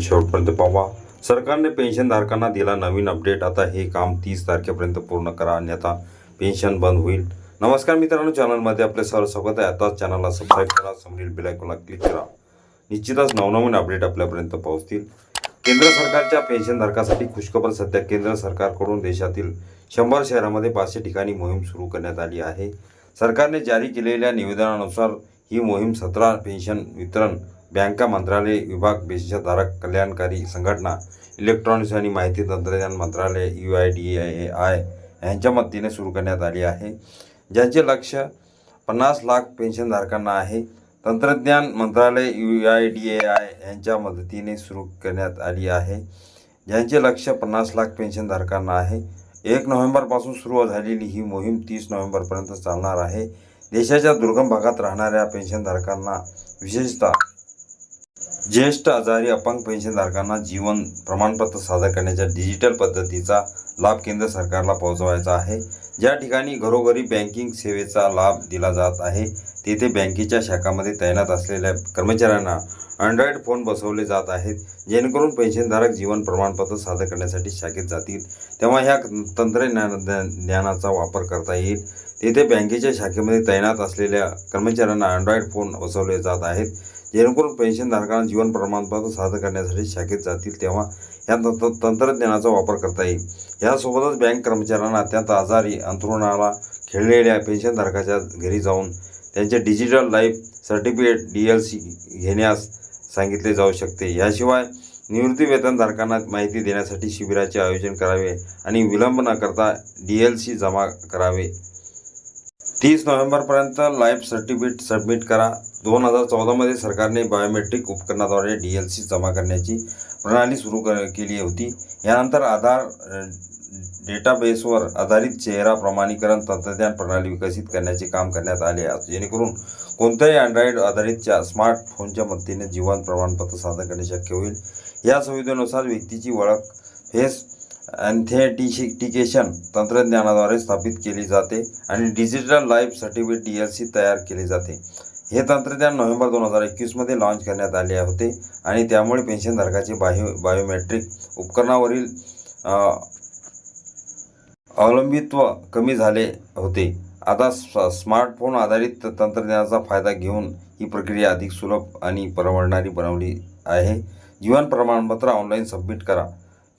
शेवटपर्यंत पाहा सरकारने पेन्शनधारकांना दिला नवीन अपडेट. आता हे काम तीस तारखेपर्यंत पूर्ण करा अन्यथा पेन्शन बंद होईल. नमस्कार मित्रांनो चॅनलमध्ये आपले सर्व स्वागत आहे. आताच चॅनलला सबस्क्राईब करा समोरील बिलायकोला क्लिक करा. निश्चितच नवनवीन अपडेट आपल्यापर्यंत पोहोचतील. केंद्र सरकारच्या पेन्शनधारकासाठी खुशखबर सध्या केंद्र सरकारकडून देशातील शंभर शहरामध्ये पाचशे ठिकाणी मोहीम सुरू करण्यात आली आहे. सरकारने जारी केलेल्या निवेदनानुसार ही मोहीम सतरा पेन्शन वितरण बँका मंत्रालय विभाग विशेषधारक कल्याणकारी संघटना इलेक्ट्रॉनिक्स आणि माहिती तंत्रज्ञान मंत्रालय U I D A I यांच्या मदतीने सुरू करण्यात आली आहे. ज्यांचे लक्ष पन्नास लाख पेन्शनधारकांना आहे. तंत्रज्ञान मंत्रालय U I D A I यांच्या मदतीने सुरू करण्यात आली आहे. ज्यांचे लक्ष पन्नास लाख पेन्शनधारकांना आहे. एक नोव्हेंबरपासून सुरू झालेली ही मोहीम तीस नोव्हेंबरपर्यंत चालणार आहे. देशाच्या दुर्गम भागात राहणाऱ्या पेन्शनधारकांना विशेषतः ज्येष्ठ आजारी अपंग पेन्शनधारकांना जीवन प्रमाणपत्र सादर करण्याच्या डिजिटल पद्धतीचा लाभ केंद्र सरकारला पोहोचवायचा आहे. ज्या ठिकाणी घरोघरी बँकिंग सेवेचा लाभ दिला जात आहे तेथे बँकेच्या शाखामध्ये तैनात असलेल्या कर्मचाऱ्यांना अँड्रॉइड फोन बसवले जात आहेत. जेणेकरून पेन्शनधारक जीवन प्रमाणपत्र सादर करण्यासाठी शाखेत जातील. तेव्हा ह्या तंत्रज्ञान ज्ञानाचा वापर करता येईल. तेथे बँकेच्या शाखेमध्ये तैनात असलेल्या कर्मचाऱ्यांना अँड्रॉइड फोन बसवले जात आहेत. जेणेकरून पेन्शनधारकांना जीवन प्रमाणपत्र सादर करण्यासाठी शाखेत जातील तेव्हा या तंत्रज्ञानाचा वापर करता येईल. यासोबतच बँक कर्मचाऱ्यांना अत्यंत आजारी अंथरुणाला खेळलेल्या पेन्शनधारकाच्या घरी जाऊन त्यांचे digital life certificate D L C घेण्यास सांगितले जाऊ शकते. याशिवाय निवृत्ती वेतनधारकांना माहिती देण्यासाठी शिबिराचे आयोजन करावे आणि विलंब न करता डी एल सी जमा करावे. तीस नोव्हेंबरपर्यंत लाईफ सर्टिफिकेट सबमिट करा. दोन हजार चौदामध्ये सरकारने बायोमेट्रिक उपकरणाद्वारे डी एल सी जमा करण्याची प्रणाली सुरू कर केली होती. यानंतर आधार डेटाबेसवर आधारित चेहरा प्रमाणीकरण तंत्रज्ञान प्रणाली विकसित करण्याचे काम करण्यात आले आहे. जेणेकरून कोणत्याही अँड्रॉइड आधारितच्या स्मार्टफोनच्या मदतीने जीवन प्रमाणपत्र सादर करणे शक्य होईल. या सुविधेनुसार व्यक्तीची ओळख फेस अँथेटिशिटिकेशन तंत्रज्ञानाद्वारे स्थापित केली जाते आणि digital life certificate D L C तयार केले जाते. हे तंत्रज्ञान नोव्हेंबर दोन हजार एकवीसमध्ये लॉन्च करण्यात आले होते आणि त्यामुळे पेन्शनधारकाचे बायो बायोमेट्रिक उपकरणावरील अवलंबित्व कमी झाले होते. आता स्मार्टफोन आधारित तंत्रज्ञानाचा फायदा घेऊन ही प्रक्रिया अधिक सुलभ आणि परवडणारी बनवली आहे. जीवन प्रमाणपत्र ऑनलाईन सबमिट करा.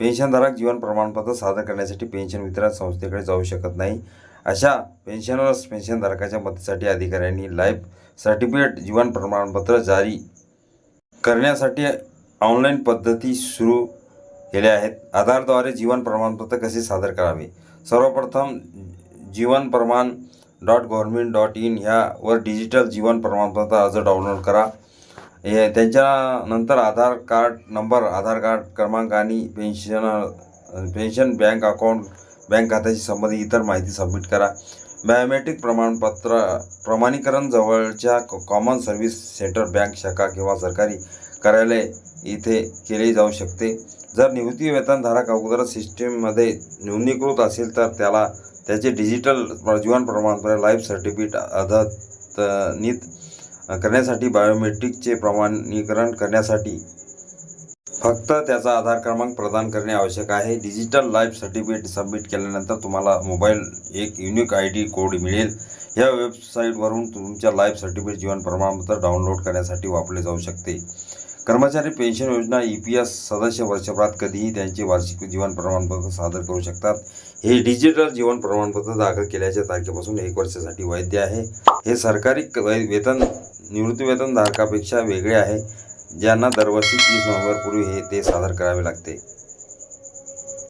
पेन्शनधारक जीवन प्रमाणपत्र सादर करण्यासाठी पेन्शन वितरण संस्थेकडे जाऊ शकत नाही. अशा पेन्शनर्स पेन्शनधारकाच्या मदतीसाठी अधिकाऱ्यांनी लाईफ सर्टिफिकेट जीवन प्रमाणपत्र जारी करण्यासाठी ऑनलाईन पद्धती सुरू केल्या आहेत. आधारद्वारे जीवन प्रमाणपत्र कसे सादर करावे? सर्वप्रथम Jeevan Pramaan dot government dot in ह्यावर डिजिटल जीवन प्रमाणपत्र अर्ज डाउनलोड करा. हे त्याच्यानंतर Aadhaar card number Aadhaar card क्रमांक आणि pension pension bank account bank खात्याशी संबंधित इतर माहिती सबमिट करा. बायोमेट्रिक प्रमाणपत्र प्रमाणीकरण जवळच्या कॉमन सर्व्हिस सेंटर बँक शाखा किंवा सरकारी कार्यालय इथे केले जाऊ शकते. जर निवृत्ती वेतनधारक अगोदर सिस्टीममध्ये नोंदणीकृत असेल तर त्याला त्याचे डिजिटल जीवन प्रमाणपत्र लाईफ सर्टिफिकेट अद्यतनित करण्यासाठी बायोमेट्रिकचे प्रमाणीकरण करण्यासाठी फक्त त्याचा आधार क्रमांक प्रदान करणे आवश्यक आहे. डिजिटल लाईफ सर्टिफिकेट सबमिट केल्यानंतर तुम्हाला मोबाईल एक युनिक आय डी कोड मिळेल. या वेबसाईटवरून तुमच्या लाईफ सर्टिफिकेट जीवन प्रमाणपत्र डाउनलोड करण्यासाठी वापरले जाऊ शकते. कर्मचारी पेन्शन योजना ई पी एस सदस्य वर्षभरात कधीही त्यांचे वार्षिक जीवन प्रमाणपत्र सादर करू शकतात. हे डिजिटल जीवन प्रमाणपत्र दाखल केल्याच्या तारखेपासून एक वर्षासाठी वैध आहे. हे सरकारी वेतन निवृत्ती वेतनधारकापेक्षा वेगळे आहे ज्यांना दरवर्षी तीस नोव्हेंबरपूर्वी हे ते सादर करावे लागते.